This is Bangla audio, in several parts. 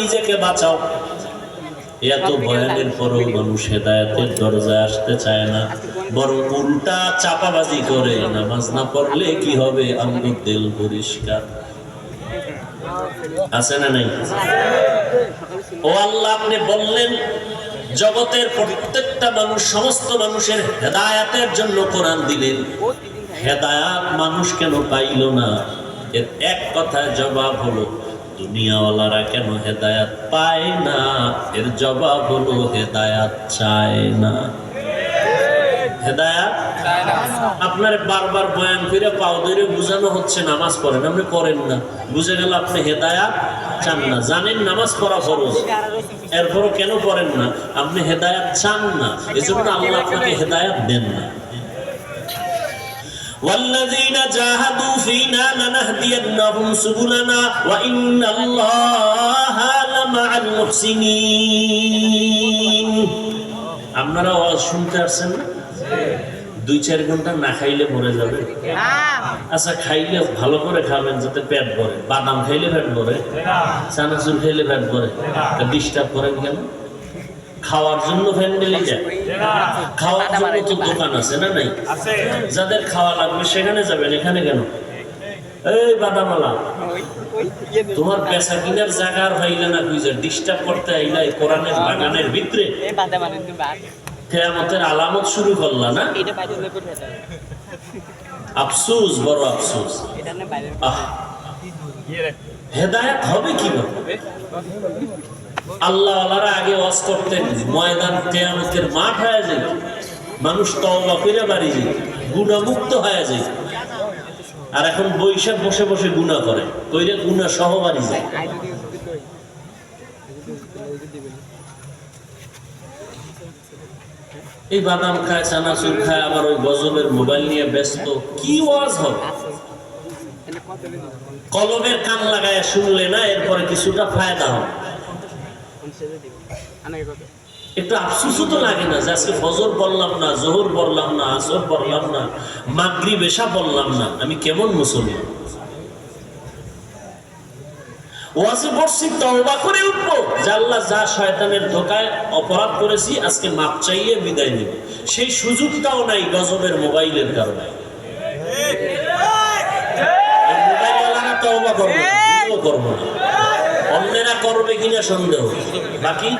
নিজেকে বাঁচাও। এত ভয়ানের পরেও মানুষ হেদায়তের দরজায় আসতে চায় না, বরং উল্টা চাপাবাজি করে, নামাজ না পড়লে কি হবে? আমার দিল পরিষ্কার। আছে না নাই? ও আল্লাহ, আপনি বললেন, জগতের প্রত্যেকটা মানুষ, সমস্ত মানুষের হেদায়াতের জন্য কোরআন দিলেন। হেদায়াত মানুষ কেন পাইল না? এর এক কথায় জবাব হলো দুনিয়াওয়ালারা কেন হেদায়াত পায় না? এর জবাব হলো হেদায়াত চায় না। হেদায়াত? আপনার বারবার বয়ান করে পাও ধরে বুঝানো হচ্ছে নামাজ পড়েন, আপনি করেন না। বুঝে গেল আপনি হেদায়াত চান না। জানেন নামাজ পড়া ফরজ। এরপরও কেন পড়েন না? আপনি হেদায়াত চান না। এজন্য আল্লাহ আপনাকে হেদায়াত দেন না। والذين جاهدوا فينا لنهدينهم سبلنا وإن الله لمع المحسنين আপনারা আওয়াজ শুনতে আসছেন না দুই চার ঘন্টা না খাইলে মরে যাবে আচ্ছা খাইলে ভালো করে খাবেন যাতে পেট ভরে বাদাম খাইলে পেট ভরে চানাচুর খাইলে পেট ভরে ডিস্টার্ব করেন কেন খাওয়ার জন্য ফ্যান্ডেলে যায় খাওয়ার জন্য তো দোকান আছে না নাই? যাদের খাওয়া লাগবে সেখানে যাবেন এখানে কেন? এই বাদামালা তোমার পেশা কিনার জায়গা আর হইলে না বুঝে ডিস্টার্ব করতে আইলা কোরআনের বাগানের ভিতরে? কেয়ামতের আলামত শুরু করলা না? আফসোস বড় আফসোস। হেদায়েত হবে কীভাবে? আল্লাহ আগে ওয়াজ করতেন, ময়দান কেয়ামতের মাঠ হয়ে যায়, মানুষ তওবা করে বাড়ি যায়, গুণামুক্ত হয়ে যায়। আর এখন বৈশাখ বসে বসে গুণা করে, কইরে গুণা সহ বাড়ি যায়। এই বাদাম খায়, চানাচুর খায়, আবার ওই গজবের মোবাইল নিয়ে ব্যস্ত, কি ওয়াজ হবে? কলমের কান লাগায় শুনলে না, এরপরে কিছুটা ফায়দা হবে। একটু আফসুসও তো লাগে না যে আজকে ফজর বললাম না জোহর বললাম না আসর বললাম না মাগরি বেশা বললাম না। আমি কেমন মুসলমান? ওয়াজে বসছি তওবা করে উঠবো যে আল্লাহ যা শয়তানের ধোকায় অপরাধ করেছি আজকে মাপ চাইয়ে বিদায় নিব। সেই সুযোগটাও নাই গজবের মোবাইলের কারণে। এই মোবাইলওয়ালারা তওবা করবে করব না। অন্যেরা করবে কিনা সন্দেহ। বাকি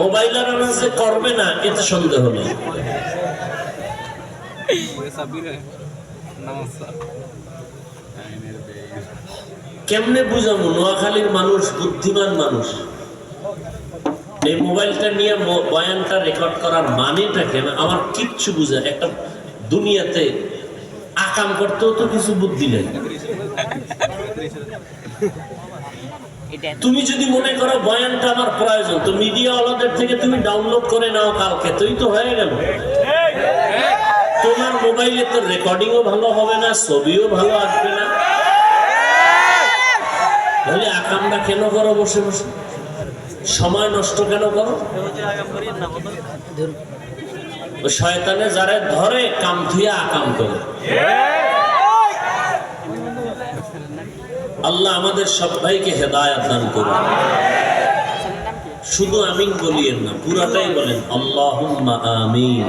মোবাইলাররা যে করবে না, এতে সন্দেহ নেই। কেমনে বুঝাবো? নোয়াখালীর মানুষ, বুদ্ধিমান মানুষ। এই মোবাইলটা নিয়ে বয়ানটা রেকর্ড করার মানেটা কেন? আমার কিচ্ছু বুঝে একটা দুনিয়াতে আকাম করতেও তো কিছু বুদ্ধি নেই। তুমি যদি মনে করো বয়ানটা আমার প্রয়োজন, তো মিডিয়া ওয়ালাদের থেকে তুমি ডাউনলোড করে নাও কালকে তুই তো হয়ে গেল। তোমার মোবাইলে তো রেকর্ডিংও ভালো হবে না, ছবিও ভালো আসবে না। তাহলে আকামটা কেন করো বসে বসে? সময় নষ্ট কেন করো? শয়তানে যারা ধরে কাম ধুয়ে আকাম করে। আল্লাহ আমাদের সবাইকে হেদায়াত দান করুন। শুধু আমিন বলিয়েন না, পুরাটাই বলেন, আল্লাহুম্মা আমিন।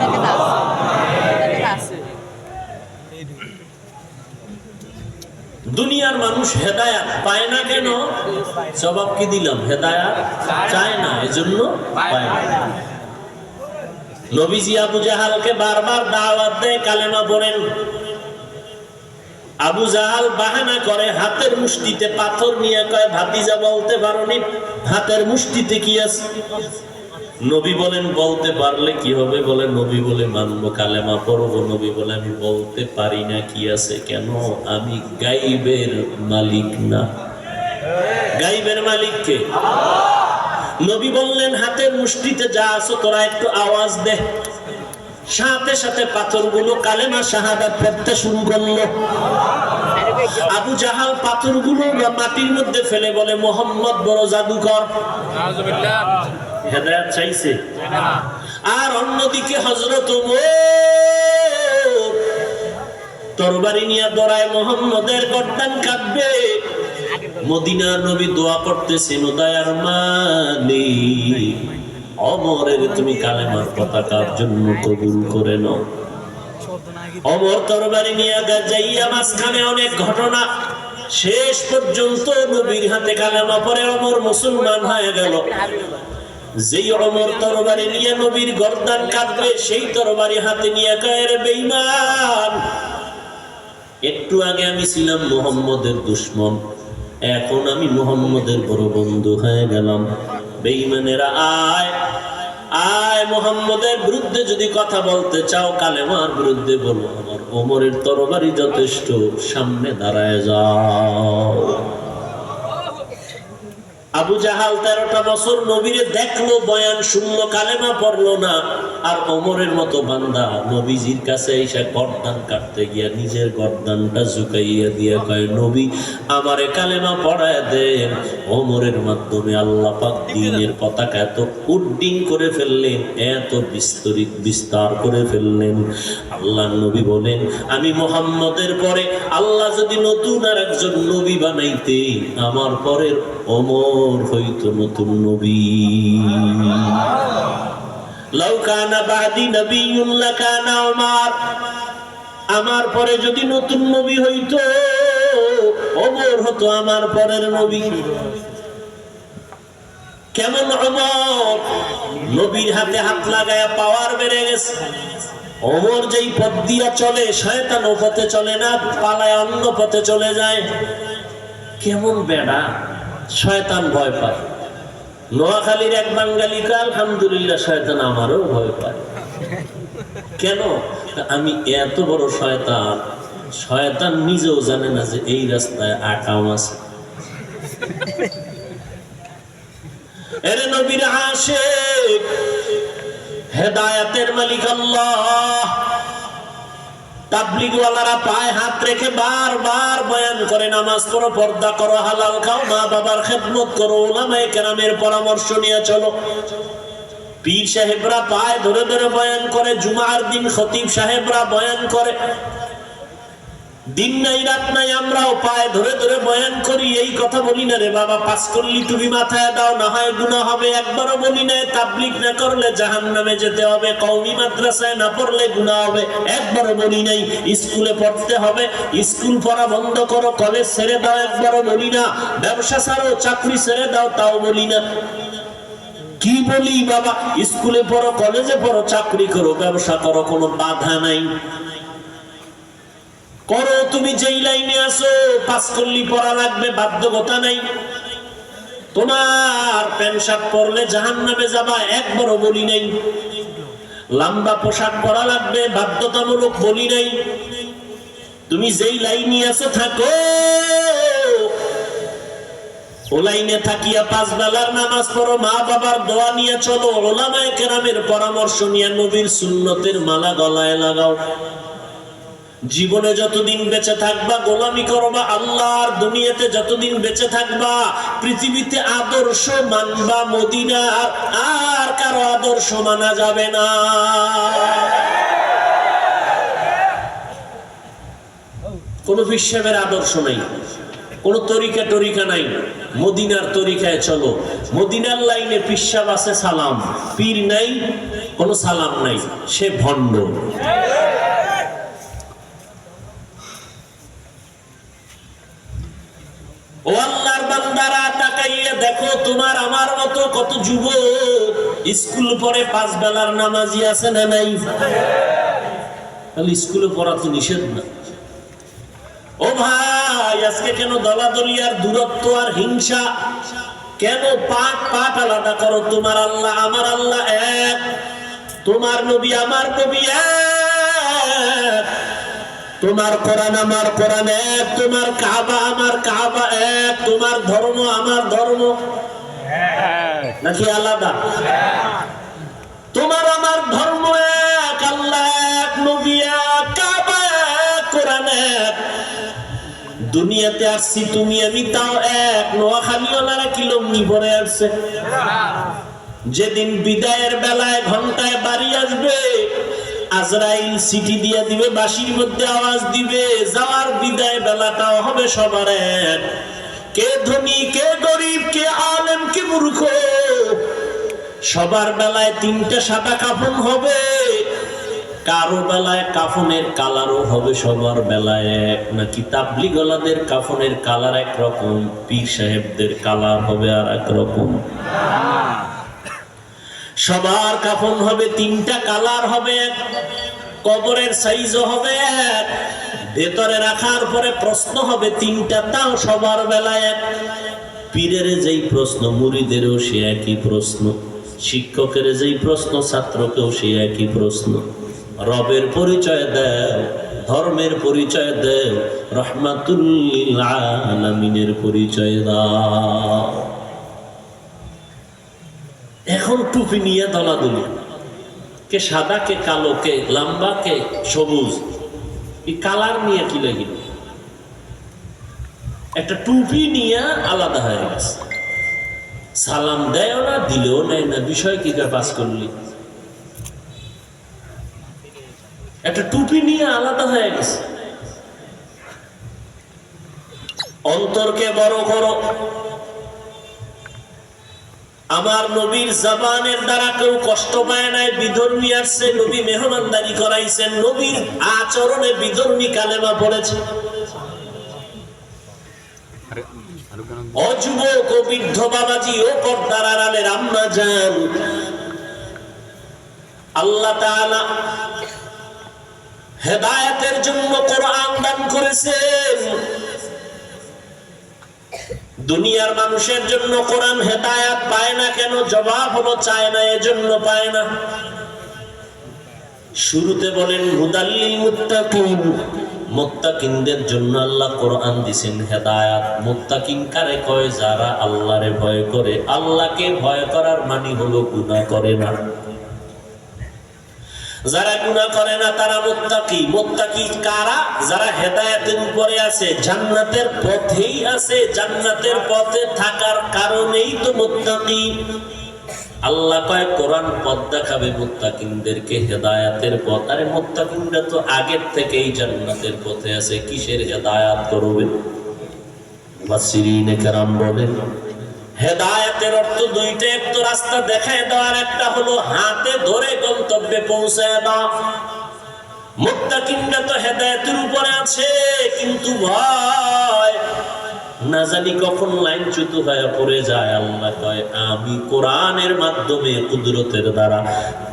দুনিয়ার মানুষ হেদায়াত পায় না কেন? জবাব কি দিলাম? হেদায়াত চায় না, এজন্য পায় না। নবীজি আবু জাহালকে বারবার দাওয়াত দেয়, কালেমা পড়েন। আবু জাহাল বাহানা করে হাতের মুষ্টিতে পাথর নিয়ে কয় ভাতিজা বলতে পারোনি হাতের মুষ্টিতে কি আছে? নবী বলেন বলতে পারলে কি হবে? বলে নবী বলে মানবো কালেমা পড়ব। নবী বলে আমি বলতে পারি না কি আছে কেন? আমি গাইবের মালিক না। গাইবের মালিক কে? নবী বললেন হাতের মুষ্টিতে যা আছো তোরা একটু আওয়াজ দে। সাথে সাথে পাথরগুলো কালেমা শাহাদাত পড়তে শুরু করল। আবু জাহাল পাথরগুলো মাটির মধ্যে ফেলে বলে মোহাম্মদ বড় জাদুকর। হেদায়াত চাইছে। আর অন্যদিকে হজরত তরবারি নিয়ে দড়ায় মোহাম্মদের গর্দান কাটবে মদিনা নবী দোয়া করতেছেন উদয়ার মালিক। অমরের তুমি কালেমার পতাকার জন্য কবুল করে নাও? অমর তরবারি নিয়ে যাইয়া মাঝখানে অনেক ঘটনা। শেষ পর্যন্ত নবীর হাতে কালেমা পরে অমর মুসলমান হয়ে গেল। যেই অমর তরবারি নিয়ে নবীর গর্দান কাটবে সেই তরবারি হাতে নিয়ে কায়ের বেঈমান, একটু আগে আমি ছিলাম মোহাম্মদের দুশ্মন, এখন আমি মোহাম্মদের বড় বন্ধু হয়ে গেলাম। বেঈমানেরা আয় আয় মোহাম্মদের বিরুদ্ধে যদি কথা বলতে চাও, কালেমার বিরুদ্ধে বলো, আমার ওমরের তরবারি যথেষ্ট, সামনে দাঁড়ায় যাও। আবু জাহাল তেরোটা বছর নবীরে দেখল বয়ান শুনলো কালেমা পড়ল না। আর অমরের মতো বান্দা নবীজির কাছে এসে গর্দান কাটতে গিয়া নিজের গর্দানটা ঝুঁকাইয়া দিয়া কয় নবী আমারে কালেমা পড়ায় দেন। ওমরের মাধ্যমে আল্লাহ পাক দিনের পতাকা এত উড্ডিং করে ফেললেন এত বিস্তরিত বিস্তার করে ফেললেন। আল্লাহ নবী বলেন আমি মোহাম্মদের পরে আল্লাহ যদি নতুন আর একজন নবী বানাইতে আমার পরের অমর হইতো নতুন নবী। লাউ কানা বাদি নবিয়্যুন লাকানা উমার। আমার পরে যদি নতুন নবী হইতো, অমর হতো আমার পরের নবী। কেমন অমর? নবীর হাতে হাত লাগায়া পাওয়ার বেড়ে গেছে। অমর যেই পথ দিয়া চলে শয়তান ও পথে চলে না, পালায় অন্য পথে চলে যায়। কেমন বেড়া? শয়তান ভয় পায়। নোয়াখালীর এক বাঙালি কা আলহামদুলিল্লাহ শয়তান আমারও ভয় পায়। কেন? আমি এত বড় শয়তান শয়তান নিজেও জানে না যে এই রাস্তায় আকাম আছে। এর নবীর আশেক, হেদায়াতের মালিক আল্লাহ। পায়ে হাত রেখে বারবার বয়ান করে, নামাজ পড়ো, পর্দা করো খাও, মা বাবার করো পরামর্শ নিয়ে চলো। সাহেবরা পায়ে ধরে ধরে বয়ান করে, জুমার দিন খতিব সাহেবরা বয়ান করে। দিন নাই, রাত নাই, আমরাও পায়ে ধরে ধরে বয়ান করি, এই কথা বলি না রে বাবা পাস করলি তুমি মাথায় দাও, না হয় গুণা হবে, একবারও বলি না তাবলিক না করলে জাহান নামে যেতে হবে কৌমি মাদ্রাসায় না পড়লে গুণা হবে, একবারও বলি নাই, স্কুলে পড়তে হবে, স্কুল পড়া বন্ধ করো, কলেজ ছেড়ে দাও, একবারও বলি না, ব্যবসা ছাড়ো, চাকরি ছেড়ে দাও, তাও বলি না। কি বলি বাবা, স্কুলে পড়ো, কলেজে পড়ো, চাকরি করো, ব্যবসা করো, কোনো বাধা নাই। করো, তুমি যেই লাইনে আসো পাস করলি পড়া লাগবে, বাধ্যকতা নাই। তোমার প্যান্ট শার্ট পরলে জাহান নামে যাবা, একবারও বলি নাই। লম্বা পোশাক পরা লাগবে, বাধ্যতামূলক বলি নাই। তুমি যেই লাইনে আছো, থাকো। ও লাইনে থাকিয়া পাঁচ বেলার নামাজ পড়ো, মা বাবার দোয়া নিয়ে চলো, ওলামায়ে কেরামের পরামর্শ নিয়ে নবীর সুন্নতের মালা গলায় লাগাও। জীবনে যতদিন বেঁচে থাকবা, গোলামি করবা, আল্লাহর দুনিয়াতে যতদিন বেঁচে থাকবা, পৃথিবীতে আদর্শ মানবা মদিনার আর কারও আদর্শ মানা যাবে না। কোন বিশ্বের আদর্শ নাই, কোন তরিকা টরিকা নাই, মদিনার তরিকায় চলো। মদিনার লাইনে পিসাব আছে সালাম, পীর নাই, কোন সালাম নাই, সে ভণ্ড। ও আল্লাহর বান্দারা, তাকাইয়া দেখো, তোমার আমার মতো কত স্কুল পড়ে পাঁচ বেলার নামাজি আছে না নাই? তাহলে স্কুলে পড়া তো নিষেধ না। ও ভাই, আজকে কেন দলাদলি আর দূরত্ব আর হিংসা? কেন পাট পাট আলাদা করো? তোমার আল্লাহ, আমার আল্লাহ এক, তোমার নবী, আমার নবী এক। তোমার কোরআন আমার কোরআন এক, তোমার কাবা আমার কাবা এক, তোমার ধর্ম আমার ধর্ম। নাকি আলাদা? তোমার আমার ধর্ম এক, আল্লাহ এক, নবী কাবা কোরআন এক। দুনিয়াতে আসছি তুমি, আমি তাও এক। নোয়াখালীওয়ালারা কি লঙ্গি পরে আসছে। যেদিন বিদায়ের বেলায় ঘন্টায় বাড়ি আসবে আজরাইল সিটি দিয়ে দিবে বাসির মধ্যে আওয়াজ দিবে, যাওয়ার বিদায় বেলাটাও হবে সবার। এক কে ধনী, কে গরিব, কে আলেম, কে মূর্খ? সবার বেলায় তিনটা সাদা কাফন হবে, কারও বেলায় কাফনের কালারও হবে সবার বেলায় এক, নাকি তাবলি গলাদের কাফনের কালার একরকম, পীর সাহেবদের কালার হবে আর একরকম রকম। সবার কাফন হবে, তিনটা কালার হবে কবরের সাইজও হবে এক, ভেতরে রাখার পরে প্রশ্ন হবে তিনটা, তাও সবার বেলায় এক। পীরের যেই প্রশ্ন মুড়িদেরও সে একই প্রশ্ন, শিক্ষকের যেই প্রশ্ন, ছাত্রকেও সে একই প্রশ্ন। রবের পরিচয় দেও, ধর্মের পরিচয় দেও রহমাতুল্লিল আলামিনের পরিচয় দাও। এখন টুপি নিয়ে দলাদলি। কে সাদা, কে কালো, কে লম্বা, কে সবুজ, এই কালার নিয়ে কি লাগিল একটা টুপি নিয়ে আলাদা হয়ে গেছে। সালাম দেয়ও না, দিলেও নেয় না, বিষয় কি পাস করলি? একটা টুপি নিয়ে আলাদা হয়ে গেছে। অন্তরকে বড় করো। আমার নবীর জবানের দ্বারা কেউ কষ্ট পায় নাই বিধর্মী আসছে নবী মেহমানদারি করাইছেন নবীর আচরণে বিধর্মী কালেমা পড়েছে। অযুবক ও বৃদ্ধ বাবাজি ও পর্দার আড়ালের আম্মা যান। আল্লাহ তাআলা হেদায়েতের জন্য কোরআন দান করেছেন। দুনিয়ার মানুষের জন্য কোরআন হেদায়াত পায় না কেন? জবাব হলো চায় না, এজন্য পায় না। শুরুতে বলেন হুদাল্লিল মুত্তাকিন। মুত্তাকিনদের জন্য আল্লাহ কোরআন দিছেন হেদায়াত। মুত্তাকিন কারে কয়? যারা আল্লাহরে ভয় করে। আল্লাহকে ভয় করার মানে হলো গুনাহ করে না। যারা গুণা করে না, তারা মোত্তাকি। মোত্তাকি কারা? যারা হেদায়তের উপরে আছে। জান্নাতের পথেই আছে। জান্নাতের পথে থাকার কারণেই তো মোত্তাকি। আল্লাহ কয়, কোরআন পথ দেখাবে মোত্তাকিনদেরকে হেদায়াতের পথ। আরে মোত্তাকিনরা তো আগের থেকেই জান্নাতের পথে আছে। কিসের হেদায়াত করবে? বাসিরিনে কেরাম বলেন। হেদায়েতের অর্থ দুইটা একটা রাস্তা দেখায় দেওয়ার একটা হলো হাতে ধরে গন্তব্যে পৌঁছায় দেওয়া মুত্তাকিনরা তো হেদায়েতের উপরে আছে, কিন্তু ভয়। না জানি কখন লাইন চ্যুত হয়ে পড়ে যায়, আল্লাহ কয়, আমি কোরআনের মাধ্যমে কুদরতের দ্বারা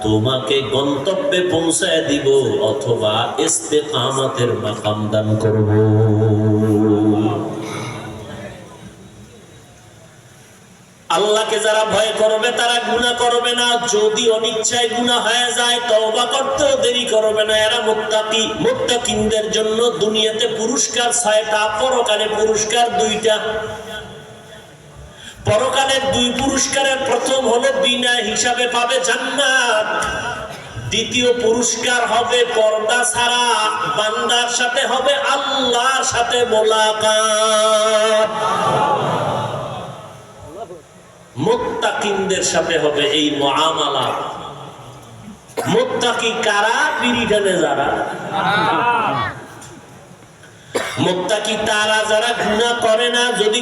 তোমাকে গন্তব্যে পৌঁছায় দিব, অথবা ইস্তেকামাতের মাকাম দান করব। আল্লাহকে যারা ভয় করবে, তারা গুণা করবে না। যদি অনিচ্ছায় গুণা হয়ে যায়, তওবা করতেও দেরি করবে না। এরা মুত্তাকি, মুত্তাকিনদের জন্য দুনিয়াতে পুরস্কার ছয়টা, পরকালে পুরস্কার দুইটা। পরকালের দুই পুরস্কারের প্রথম হলো বিনা হিসাবে পাবে জান্নাত। দ্বিতীয় পুরস্কার হবে পর্দা ছাড়া, বান্দার সাথে হবে আল্লাহর সাথে মোলাকাত। মুত্তাকিনদের সাথে হবে এই মুআমালা মুত্তাকি কারা? বিড়ি টানে যারা তারা যারা করে না, যদি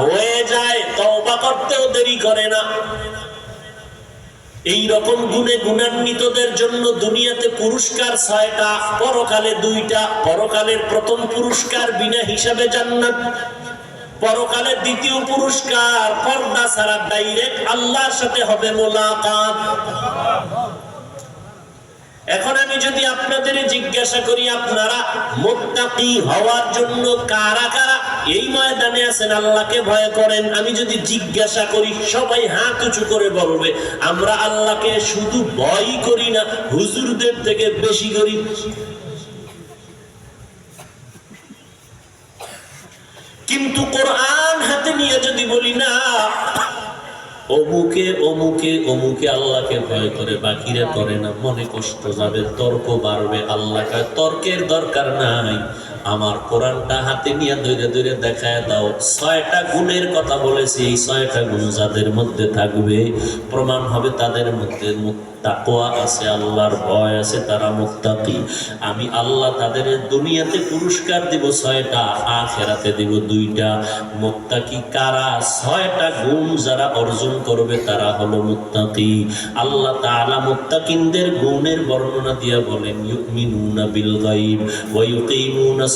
হয়ে যায়, তওবা করতেও দেরি করে না। এই রকম গুণে গুণান্বিতদের জন্য দুনিয়াতে পুরস্কার ছয়টা, পরকালে দুইটা, পরকালের প্রথম পুরস্কার বিনা হিসাবে জান্নাত। পরকালের দ্বিতীয় পুরস্কার পর্দা ছাড়া ডাইরেক্ট আল্লাহর সাথে হবে মোলাকাত। এখন আমি যদি আপনাদের জিজ্ঞাসা করি, আপনারা মোত্তাকি হওয়ার জন্য কারা কারা এই ময়দানে আছেন? আল্লাহকে ভয় করেন। আমি যদি জিজ্ঞাসা করি, সবাই হাত উঁচু করে বলবে, আমরা আল্লাহকে শুধু ভয় করি না, হুজুরদের থেকে বেশি করি। কিন্তু কোরআন হাতে নিয়ে যদি বলি না, অমুকে অমুকে অমুকে আল্লাহকে ভয় করে, বাকিরা করে না। মনে কষ্ট যাবে তর্ক বাড়বে আল্লাহকে তর্কের দরকার নাই। আমার কোরআনটা হাতে নিয়ে ধরে ধরে দেখায় দাও। ছয়টা গুণের কথা বলেছি, এই ছয়টা গুণ যাদের মধ্যে থাকবে, প্রমাণ হবে তাদের মধ্যে তাকোয়া আছে, আল্লাহর ভয় আছে, তারা আমি আল্লাহ তাদের দুনিয়াতে পুরস্কার দিব ছয়টা, আখেরাতে দিব দুইটা। মুত্তাকি কারা? ছয়টা গুণ যারা অর্জন করবে তারা হলো মুত্তাকি। আল্লাহ তাআলা মুত্তাকিনদের গুণের বর্ণনা দিয়া বলেন, ইউমিনুনা বিল গায়ব ওয়া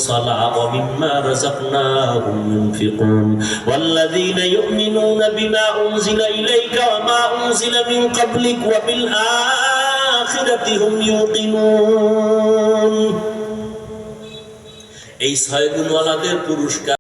সালাহ ওয়া মিম্মা রাযাকনাহুম ইউনফিকুন والذين يؤمنون بما أنزل إليك وما أنزل من قبلك وبالآخرة هم يوقنون এই ছয় গুণওয়ালাদের পুরস্কার